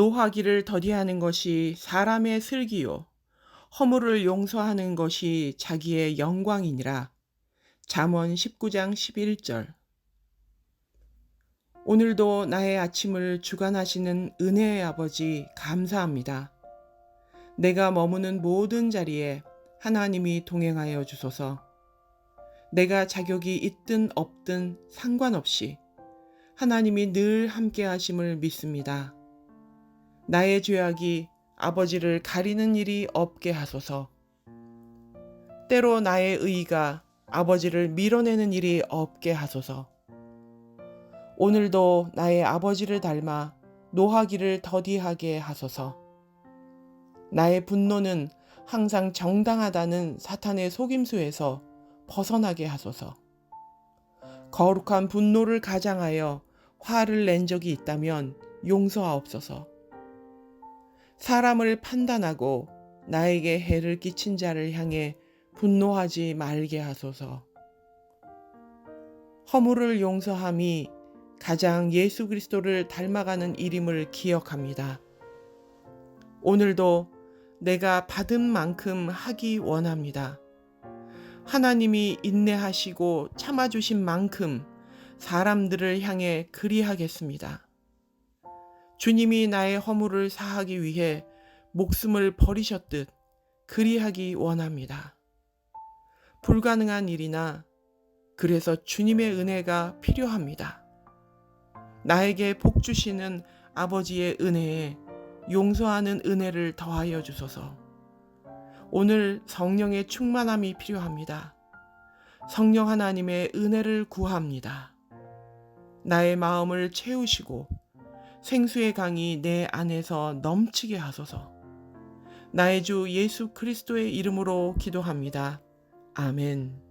노하기를 더디하는 것이 사람의 슬기요. 허물을 용서하는 것이 자기의 영광이니라. 잠언 19장 11절. 오늘도 나의 아침을 주관하시는 은혜의 아버지 감사합니다. 내가 머무는 모든 자리에 하나님이 동행하여 주소서. 내가 자격이 있든 없든 상관없이 하나님이 늘 함께 하심을 믿습니다. 나의 죄악이 아버지를 가리는 일이 없게 하소서. 때로 나의 의가 아버지를 밀어내는 일이 없게 하소서. 오늘도 나의 아버지를 닮아 노하기를 더디하게 하소서. 나의 분노는 항상 정당하다는 사탄의 속임수에서 벗어나게 하소서. 거룩한 분노를 가장하여 화를 낸 적이 있다면 용서하옵소서. 사람을 판단하고 나에게 해를 끼친 자를 향해 분노하지 말게 하소서. 허물을 용서함이 가장 예수 그리스도를 닮아가는 일임을 기억합니다. 오늘도 내가 받은 만큼 하기 원합니다. 하나님이 인내하시고 참아주신 만큼 사람들을 향해 그리하겠습니다. 주님이 나의 허물을 사하기 위해 목숨을 버리셨듯 그리하기 원합니다. 불가능한 일이나 그래서 주님의 은혜가 필요합니다. 나에게 복 주시는 아버지의 은혜에 용서하는 은혜를 더하여 주소서. 오늘 성령의 충만함이 필요합니다. 성령 하나님의 은혜를 구합니다. 나의 마음을 채우시고 생수의 강이 내 안에서 넘치게 하소서. 나의 주 예수 그리스도의 이름으로 기도합니다. 아멘.